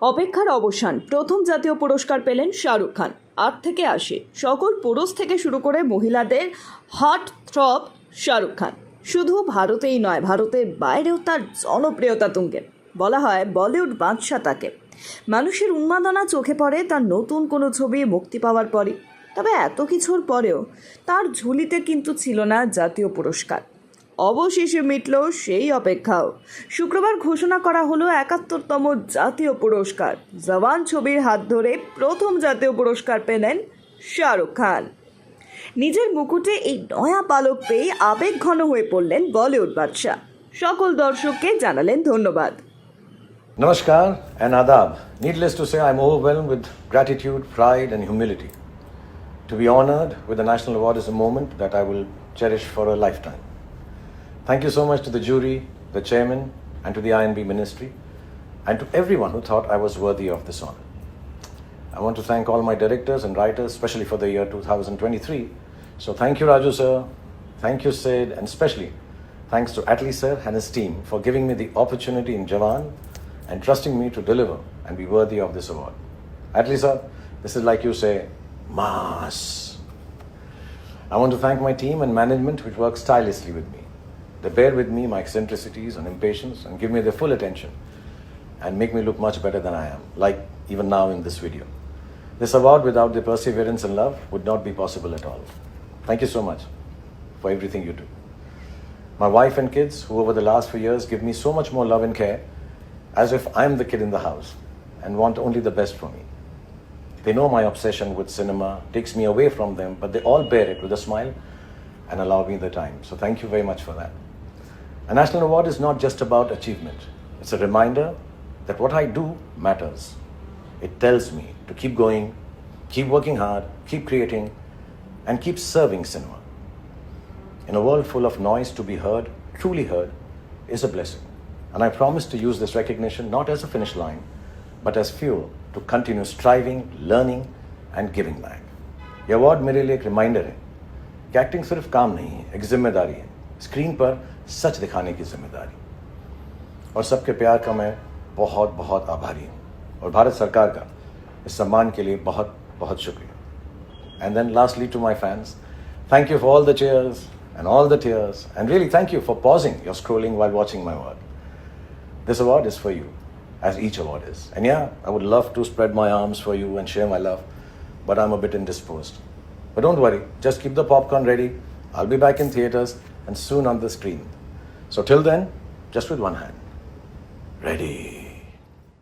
অপেক্ষার অবসান। প্রথম জাতীয় পুরস্কার পেলেন শাহরুখ খান। আট থেকে আসে। সকল পুরুষ থেকে শুরু করে মহিলাদের হট থ্রপ শাহরুখ খান। শুধু ভারতেই নয়, ভারতের বাইরেও তার জনপ্রিয়তা তুঙ্গে। বলা হয় বলিউড বাদশা তাকে। মানুষের উন্মাদনা চোখে পড়ে তার নতুন কোনো ছবি মুক্তি পাওয়ার পরই। তবে এত কিছুর পরেও তার ঝুলিতে কিন্তু ছিল না জাতীয় পুরস্কার। অবশেষে মিটল সেই অপেক্ষাও। শুক্রবার ঘোষণা করা হলো একাত্তরতম জাতীয় পুরস্কার। জওয়ান ছবির হাত ধরে প্রথম জাতীয় পুরস্কার পেলেন শাহরুখ খান। নিজের মুকুটে এই নয়া পালক পেয়ে আবেগ ঘন হয়ে পড়লেন বলিউড বাদশাহ। সকল দর্শককে জানালেন ধন্যবাদ। নমস্কার অ্যান্ড আদাব। Needless to say I am overwhelm with gratitude pride and humility to be honoured with the national award is a moment that I will cherish for a lifetime Thank you so much to the jury, the chairman, and to the INB ministry, and to everyone who thought I was worthy of this honor. I want to thank all my directors and writers, especially for the year 2023. So thank you, Raju sir. Thank you, Sid, and especially thanks to Atlee sir and his team for giving me the opportunity in Jawan and trusting me to deliver and be worthy of this award. Atlee sir, this is like you say, mass. I want to thank my team and management which work tirelessly with me. They bear with me my eccentricities and impatience and give me their full attention and make me look much better than I am, like even now in this video. This award without the perseverance and love would not be possible at all. Thank you so much for everything you do. My wife and kids, who over the last few years give me so much more love and care, as if I'm the kid in the house and want only the best for me. They know my obsession with cinema takes me away from them, but they all bear it with a smile and allow me the time. So thank you very much for that. A national award is not just about achievement, it's a reminder that what I do matters. It tells me to keep going, keep working hard, keep creating, and keep serving cinema. In a world full of noise, to be heard, truly heard, is a blessing. And I promise to use this recognition not as a finish line, but as fuel to continue striving, learning, and giving back. ये award मेरे लिए एक reminder है कि acting सिर्फ काम नहीं है एक जिम्मेदारी है स्क्रीन पर सच दिखाने की ज़िम्मेदारी और सबके प्यार का मैं बहुत बहुत आभारी हूँ और भारत सरकार का इस सम्मान के लिए बहुत बहुत शुक्रिया and then lastly to my fans thank you for all the cheers and all the tears and really thank you for pausing your scrolling while watching my work this award is for you as each award is and yeah i would love to spread my arms for you and share my love but i'm a bit indisposed but don't worry just keep the popcorn ready i'll be back in theaters and soon on the screen. So till then just with one hand. Ready